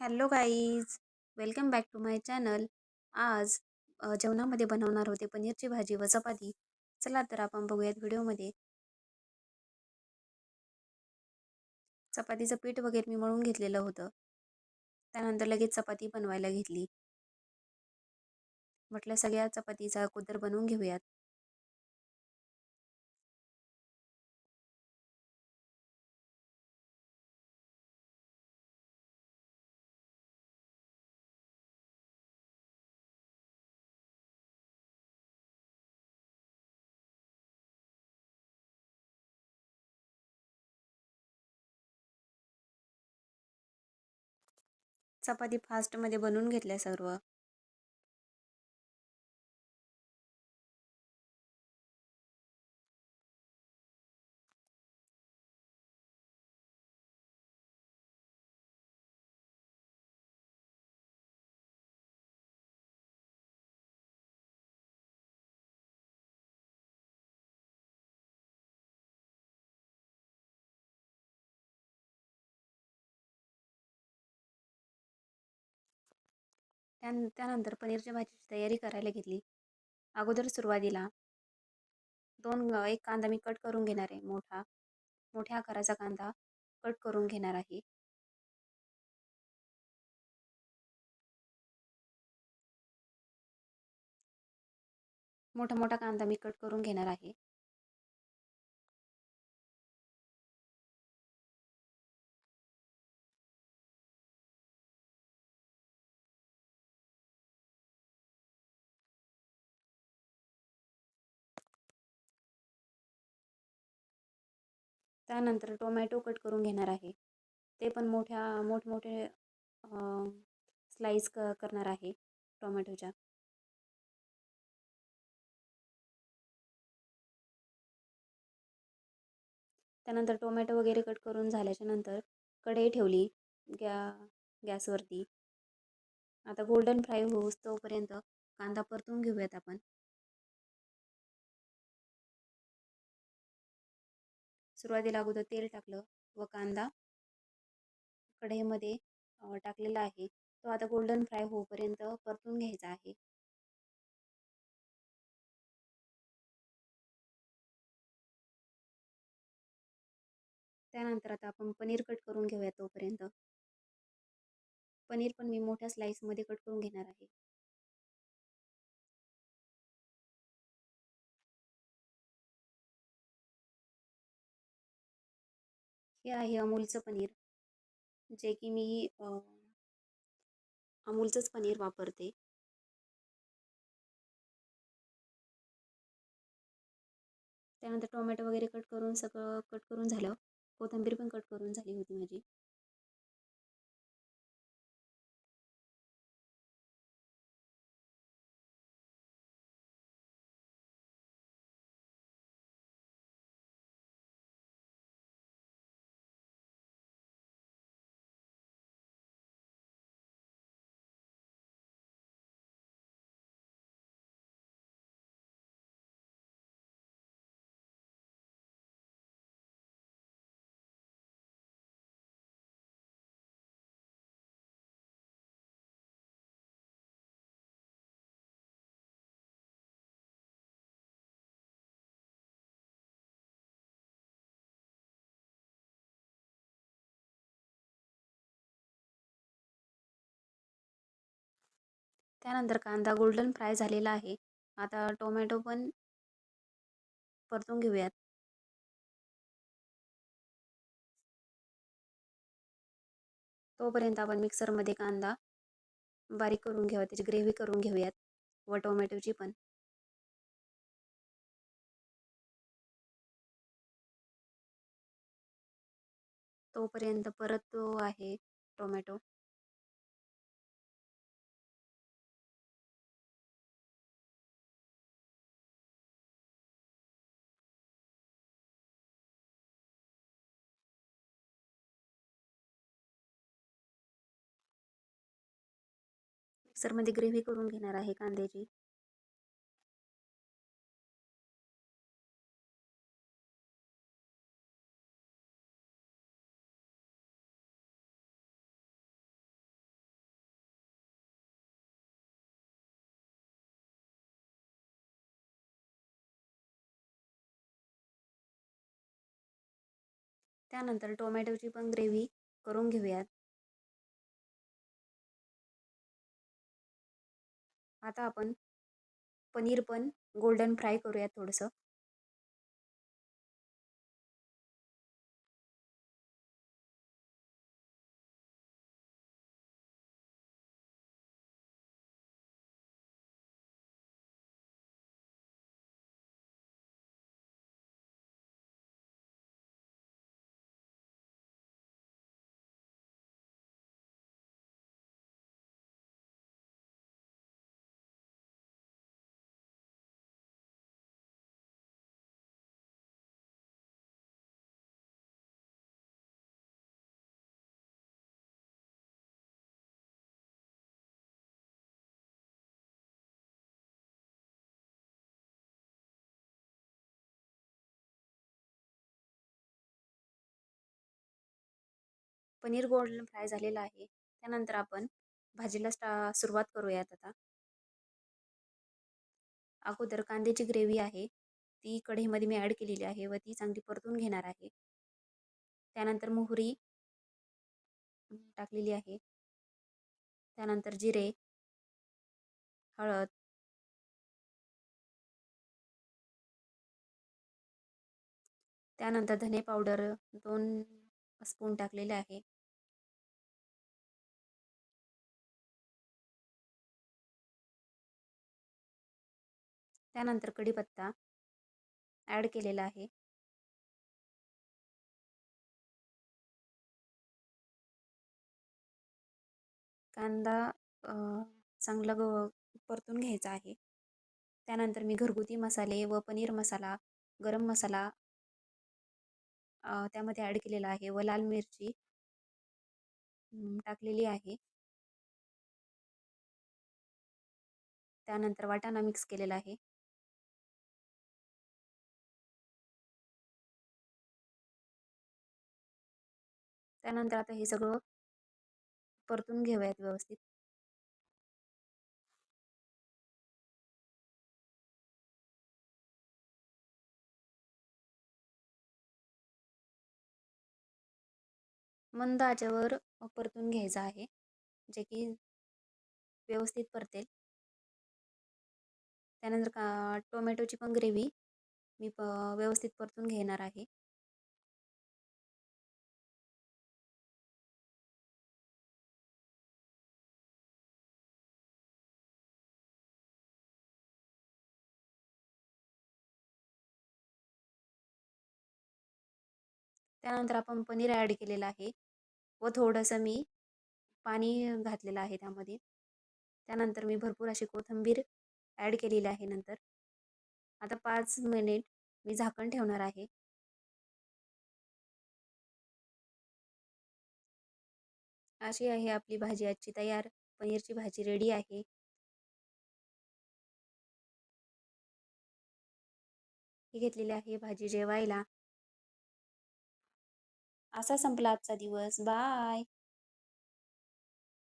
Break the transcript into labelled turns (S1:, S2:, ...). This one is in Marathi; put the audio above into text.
S1: Hello guys welcome back to my channel. आज जेवणामध्ये बनवणार होते पनीरची भाजी व चपाती. चला तर आपण बघूयात व्हिडिओमध्ये. चपातीचं पीठ वगैरे मी मळून घेतलेलं होतं. त्यानंतर लगेच चपाती बनवायला घेतली. म्हटलं सगळ्या चपातीचा कुदर बनवून घेऊयात. चपाती फास्टमध्ये बनवून घेतल्या सर्व. त्या त्यानंतर पनीरच्या भाजीची तयारी करायला घेतली. अगोदर सुरुवातीला दोन एक कांदा मी कट करून घेणार आहे मोठा मोठ्या आकाराचा कांदा कट करून घेणार आहे. मोठा मोठा कांदा मी कट करून घेणार आहे. त्यानंतर टोमॅटो कट करून घेणार आहे. ते पण मोठ्या मोठमोठे स्लाईस क करणार आहे टोमॅटोच्या. त्यानंतर टोमॅटो वगैरे कट करून झाल्याच्यानंतर कढई ठेवली गॅ गॅसवरती. आता गोल्डन फ्राय होऊस तोपर्यंत कांदा परतून घेऊयात आपण. सुरुवातीला अगोदर तेल टाकलं व कांदा कढईमध्ये टाकलेला आहे. तो आता गोल्डन फ्राय होईपर्यंत परतून घ्यायचा आहे. त्यानंतर आता आपण पनीर कट करून घेऊया तोपर्यंत. पनीर पण मी मोठ्या स्लाईसमध्ये कट करून घेणार आहे. हे आहे अमूलचं पनीर जे की मी अमूलचंच पनीर वापरते. त्यानंतर टोमॅटो वगैरे कट करून सगळं कट करून झालं. कोथिंबीर पण कट करून झाली होती माझी. त्यानंतर कांदा गोल्डन फ्राय झालेला आहे. आता टोमॅटो पण परतून घेऊयात. तोपर्यंत आपण मिक्सरमध्ये कांदा बारीक करून घ्यावा त्याची ग्रेव्ही करून घेऊयात व टोमॅटोची पण. तोपर्यंत परत तो आहे टोमॅटो मिक्सरमध्ये ग्रेव्ही करून घेणार आहे कांद्याची. त्यानंतर टोमॅटोची पण ग्रेव्ही करून घेऊयात. आता आपण पनीर पण गोल्डन फ्राय करूयात थोडंसं. पनीर गोल्डन फ्राय झालेलं आहे. त्यानंतर आपण भाजीला स्टा सुरुवात करूयात आता. अगोदर कांद्याची ग्रेव्ही आहे. ती कढईमध्ये मी ॲड केलेली आहे व ती चांगली परतून घेणार आहे. त्यानंतर मोहरी टाकलेली आहे. त्यानंतर जिरे हळद त्यानंतर धने पावडर दोन स्पून टाकलेले आहे. त्यानंतर कढीपत्ता ॲड केलेला आहे. कांदा चांगला ग परतून घ्यायचा आहे. त्यानंतर मी घरगुती मसाले व पनीर मसाला गरम मसाला त्यामध्ये ऍड केलेला आहे. व लाल मिरची टाकलेली आहे. त्यानंतर वाटाणा मिक्स केलेला आहे. त्यानंतर आता हे सगळं परतून घेऊयात व्यवस्थित. मंद आचेवर परतून घ्यायचं आहे जे की व्यवस्थित परतेल. त्यानंतर का टोमॅटोची पण ग्रेव्ही मी प व्यवस्थित परतून घेणार आहे. त्यानंतर आपण पनीर ॲड केलेलं आहे व थोडंसं मी पाणी घातलेलं आहे त्यामध्ये. त्यानंतर मी भरपूर अशी कोथिंबीर ॲड केलेली आहे नंतर. आता पाच मिनिट मी झाकण ठेवणार आहे. अशी आहे आपली भाजी आजची तयार. पनीरची भाजी रेडी आहे. ही घेतलेली आहे भाजी जेवायला. असा संपला आजचा दिवस. बाय.